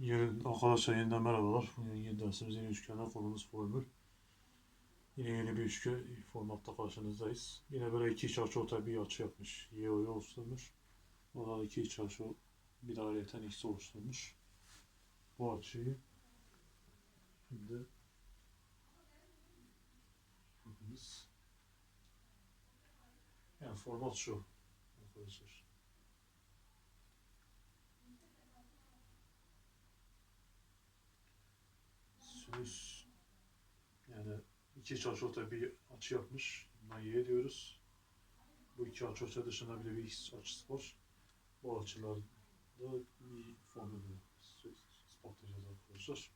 Yeni, arkadaşlar yeniden merhabalar. Bugün yeni dersimiz yeni üçgenler konumuz formül. Yine yeni bir üçgen formatta karşınızdayız. Yine böyle iki açı ortaya bir açı yapmış. YO'yu oluşturmuş. Orada iki iç açı bir ayrıyeten X'i oluşturmuş. Bu açıyı şimdi. Yani format şu arkadaşlar. Sinüs yani iki iç açıortay bir açı yapmış. Buna y diyoruz. Bu iki açıortay dışında bile bir x açısı var. Bu açılarda bir formülü ispatlayacağız arkadaşlar.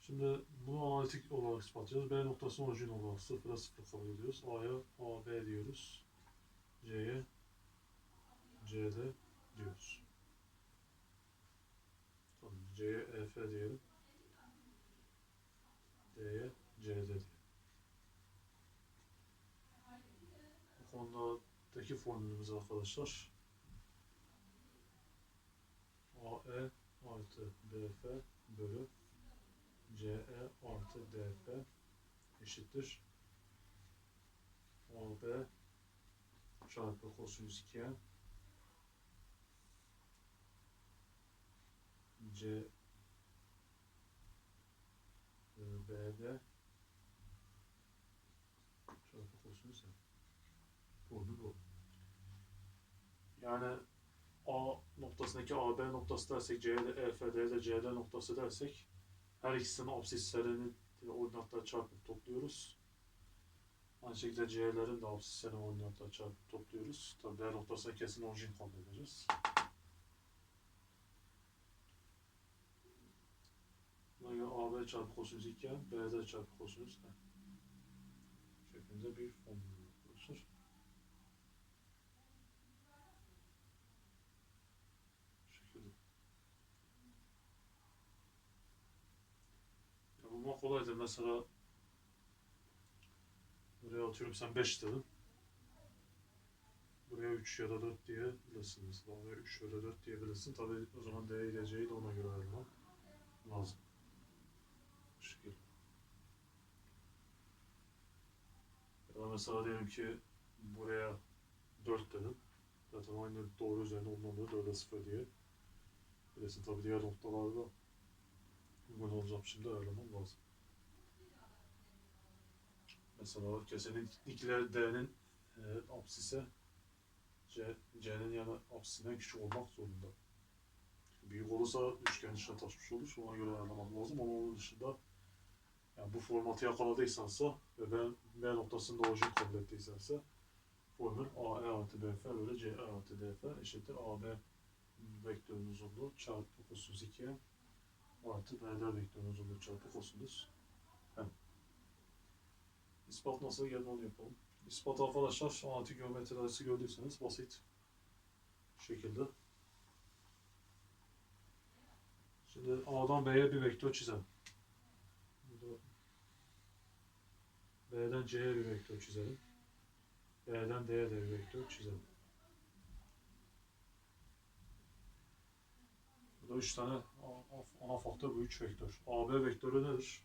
Şimdi bunu analitik olarak ispatlayacağız. B noktasını orijin olarak sıfıra sıfır kabul ediyoruz. A'ya AB diyoruz. C'ye CD diyoruz. C'ye EF diyelim. D'ye CD diyelim. Bu konudaki formülümüz arkadaşlar. AE artı BF bölü CE artı DF eşittir. AB çarpı kosinüs 2'ye C e, B'de çarpı kosinüs F. Formül bu. Yani A noktasındaki AB noktası dersek C'de EF, D'de CD noktası dersek her ikisinin absislerini ordinatlar çarpıp topluyoruz. Aynı şekilde C'lerin de absislerini ordinatlar çarpıp topluyoruz. Tabi B noktasına kesin orijin kabul edeceğiz. Göre AB çarpı kosinüs 2 BD çarpı kosinüs F şeklinde bir formül. Bu şekilde. Ya bulmak kolaydır. Mesela buraya atıyorum sen 5 dedin. Buraya 3 ya da 4 diyebilirsin mesela. Buraya 3 ya da 4 diyebilirsin. Tabi o zaman D ile C'yi de ona göre ayırmak lazım. Bu şekilde. Ya da mesela diyelim ki buraya 4 dedim. Zaten aynı doğru üzerine ondan da 4'e 0 diye. Bilesin tabi diğer noktalarda uygun olacağım şimdi ayarlamam lazım. Mesela kesinlikle D'nin e, apsise C, C'nin yani apsisinden küçük olmak zorunda. Büyük olursa üçgen içine taşmış olur. Ona göre ayarlamam lazım ama onun dışında yani bu formatı yakaladıysansa ve ben B noktasında orijin kabul ettiysense formül AE artı BF böyle CE artı DF eşittir AB vektörün uzunluğu çarpı kosinüs 2 artı BD vektörün uzunluğu çarpı kosinüs M. İspat nasıl geldi onu yapalım. İspat arkadaşlar analitik geometri dersi gördüyseniz basit şekilde. Şimdi A'dan B'ye bir vektör çizelim. Burada B'den C'ye bir vektör çizelim. B'den D'ye de bir vektör çizelim. Burada üç tane a- ana faktör bu üç vektör. AB vektörü nedir?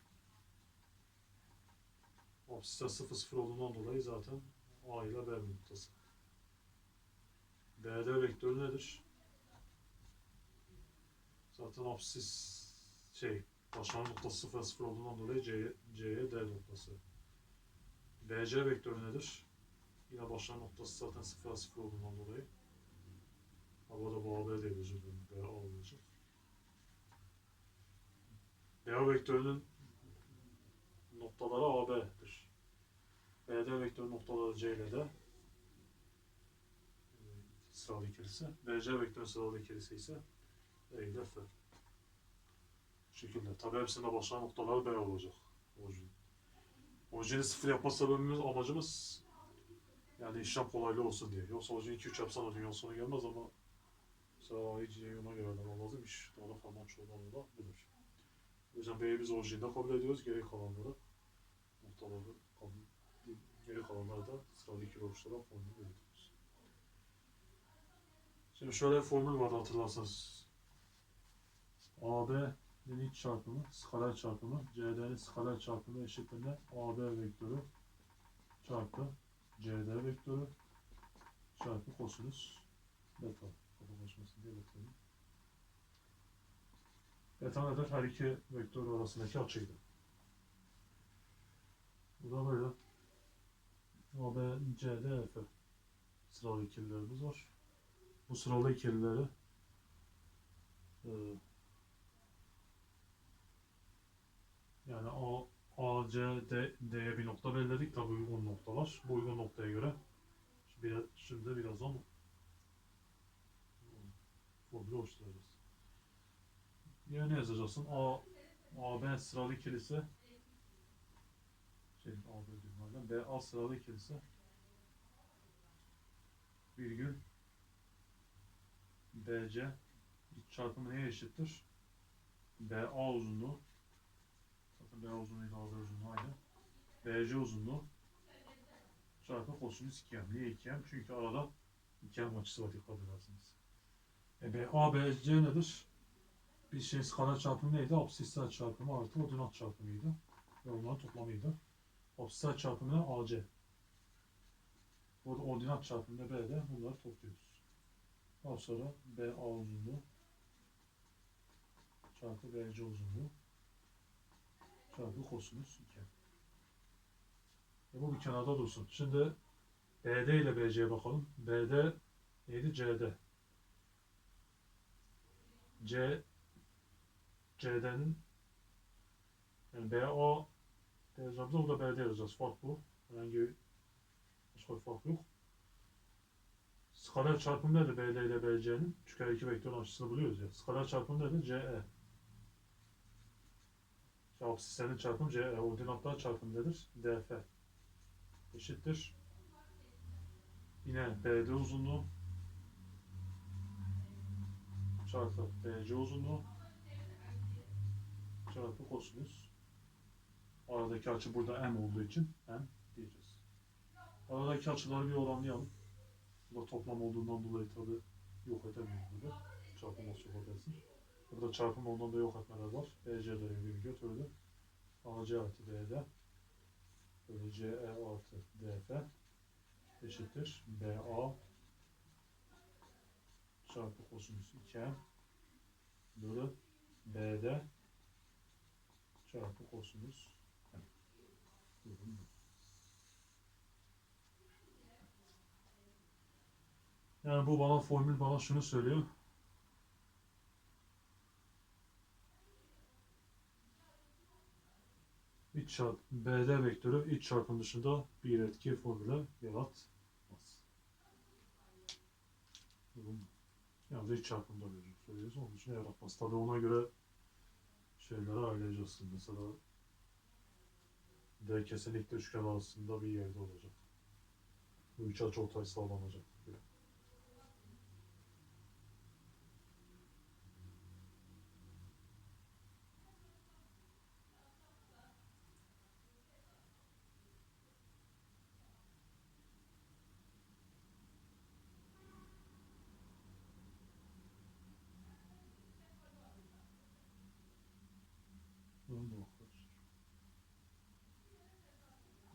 Absiste 0 0 olduğundan dolayı zaten A ile B noktası. BD vektörü nedir? Zaten absis şey başlangıç noktası 0 0 olduğundan dolayı C'ye C'ye D noktası. BC vektörü nedir? Yine başlangıç noktası zaten 0 0 olduğundan dolayı. Bu da bu AB değil özür. BA olacak. BA vektörünün noktaları AB'dir. BD vektörü noktaları C ile de sıralı ikilisi. BC vektörü sıralı ikilisi ise E ile F. Şekilde. Tabi hepsinde başlayan noktaları B olacak. Orijin. Orijini sıfır yapma sebebimiz, amacımız yani işlem kolaylığı olsun diye. Yoksa orijini 2-3 yapsan o dünyanın sonu gelmez ama mesela A'yı C'yi ona göre ayarlamam lazım. İş daha da karman çorman olabilir. O yüzden B'yi biz orijinde kabul ediyoruz. Geri kalanları noktaları kabul Geri kalanları da sıralı ikili oluşturan formülü belirtiyoruz. Şimdi şöyle bir formül vardı hatırlarsanız. AB'nin iç çarpımı, skaler çarpımı, CD'nin skaler çarpımı eşittir? AB vektörü çarpı CD vektörü çarpı kosinüs beta. Kafa karışmasın diye beta. diyeyim. Beta nedir? Her iki vektör arasındaki açıydı. Bu da böyle. AB, CD, F. Sıralı ikililerimiz var. Bu sıralı ikilileri e, yani A, A, C, D, D'ye bir nokta belirledik. Tabi uygun noktalar. Bu uygun noktaya göre biraz, şimdi birazdan formülü oluşturacağız. Yine ne yazacaksın? A, AB sıralı ikilisi şey AB diyorum. B A sıralı ikilisi virgül BC iç çarpımı neye eşittir? BA uzunluğu zaten BA uzunluğuyla AB uzunluğu aynı. BC uzunluğu çarpı kosinüs 2m. Niye 2m? Çünkü arada 2m açısı var dikkat edersiniz. E BA BC nedir? Bir şey skala çarpımı neydi? Absisler çarpımı artı ordinat çarpımıydı. Ve onların toplamıydı. Absisler çarpımı ne? AC. Burada ordinat çarpımında B'de bunları topluyoruz. Daha sonra BA uzunluğu çarpı BC uzunluğu çarpı kosinüs 2. E bu bir kenarda dursun. Şimdi BD ile BC'ye bakalım. BD neydi? CD. C CD'nin yani BA yazacağımızda burada BD yazacağız. Fark bu. Herhangi başka bir fark yok. Skaler çarpımı nedir BD ile BC'nin? Çünkü iki vektörün açısını buluyoruz ya. Skaler çarpımı nedir? CE. Absislerin çarpımı CE. Ordinatlar çarpımı nedir? DF. Eşittir. Yine BD uzunluğu çarpı BC uzunluğu çarpı kosinüs. Aradaki açı burada m olduğu için m diyeceğiz. Aradaki açıları bir oranlayalım. Bu da toplam olduğundan dolayı tabi yok edemiyoruz burada. Çarpım olsun edersin. Burada çarpım olduğundan da yok etmeler var. BC'leri bir götürdü. AC artı DD böyle CE artı DF eşittir BA çarpı kosinüs 2m bölü BD çarpı kosinüs. Yani bu bana formül bana şunu söylüyor. İç çarp BD vektörü iç çarpım dışında bir etki formülü yaratmaz. Yalnız iç çarpımda bir söylüyoruz. Onun için yaratmaz. Tabii ona göre şeyleri ayıracaksın. Mesela D kesinlikle üçgen arasında bir yerde olacak. Bu üç açı ortay sağlanacak. gibi.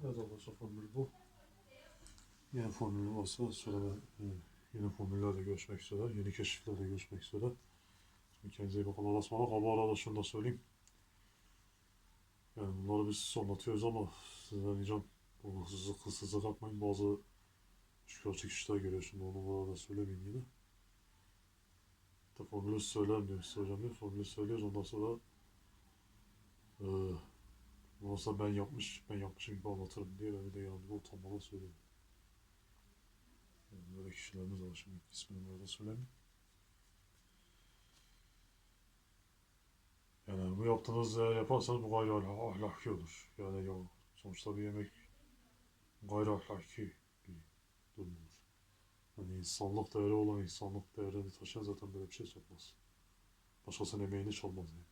Bunu da okuruz. Olursa formül bu. Yeni formül olsa sonra e, yeni formüllerde görüşmek üzere, yeni keşiflerde görüşmek üzere. Şimdi kendinize iyi bakın. Allah'a bu arada şunu da söyleyeyim. Yani bunları biz anlatıyoruz ama sizden ricam bu hızlı hızsızlık yapmayın. Bazı çıkıyor çıkışlar görüyor şimdi onu bu arada söylemeyeyim yine. Formülü söyleyeceğim diyor. Formülü söylüyoruz ondan sonra ee, olsa ben yapmış, ben yapmışım gibi anlatırım diye ben de yanımda utanmadan söylüyorum. Yani böyle kişilerimiz var şimdi ismini burada söylemeyeyim. Yani bu yaptığınız yaparsanız bu gayri ahl- ahlaki olur. Yani ya sonuçta bir yemek gayri ahlaki bir durumdur. Yani insanlık değeri olan insanlık değerini taşıyan zaten böyle bir şey sokmaz. Başkasının emeğini çalmaz yani.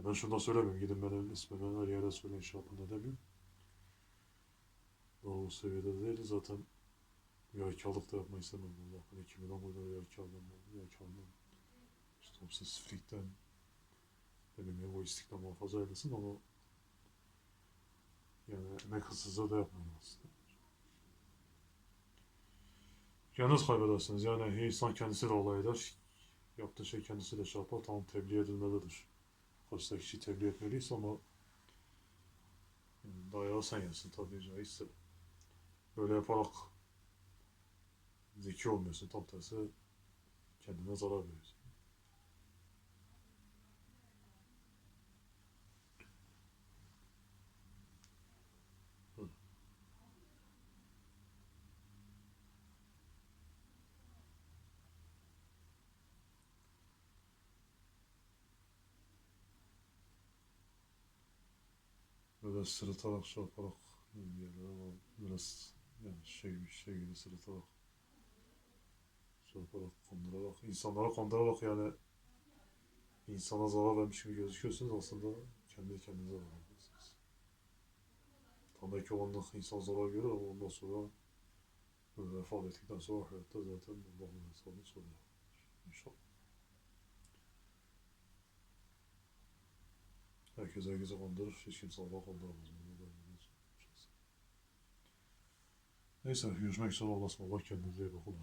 Ya ben şunu da söylemiyorum. Gidin benim ismimi her yere söyleyin şey yapın da demiyorum. O seviyede de değil. Zaten yaykarlık da yapmayı istemiyorum. Allah hani kimin amına yaykarlığım var. Yaykarlığım. İşte obsesiflikten ne bileyim egoistlikten muhafaza eylesin ama yani emek hırsızlığı da yapmayın aslında. Yalnız kaybedersiniz. Yani insan kendisi de olay eder. Yaptığı şey kendisi de şey yapar. Tamam tebliğ edilmelidir. Karşıdaki kişiyi tebliğ etmeliyiz ama yani dayağı sen yersin tabii caizse. Böyle yaparak zeki olmuyorsun. Tam tersi kendine zarar veriyorsun. Böyle sırıtarak şey yaparak. Biraz yani şey gibi şey gibi sırıtarak şey yaparak kondurarak insanlara kondurarak yani insana zarar vermiş gibi gözüküyorsunuz aslında kendi kendinize zarar veriyorsunuz. Tam belki o anlık insan zarar görür ama ondan sonra vefat ettikten sonra hayatta zaten Allah'ın hesabını soruyor. İnşallah. Herkes herkese kandırır, hiç kimse Allah'a kandıramaz. Neyse, görüşmek üzere. Allah'a ısmarladık. Kendinize iyi bakın.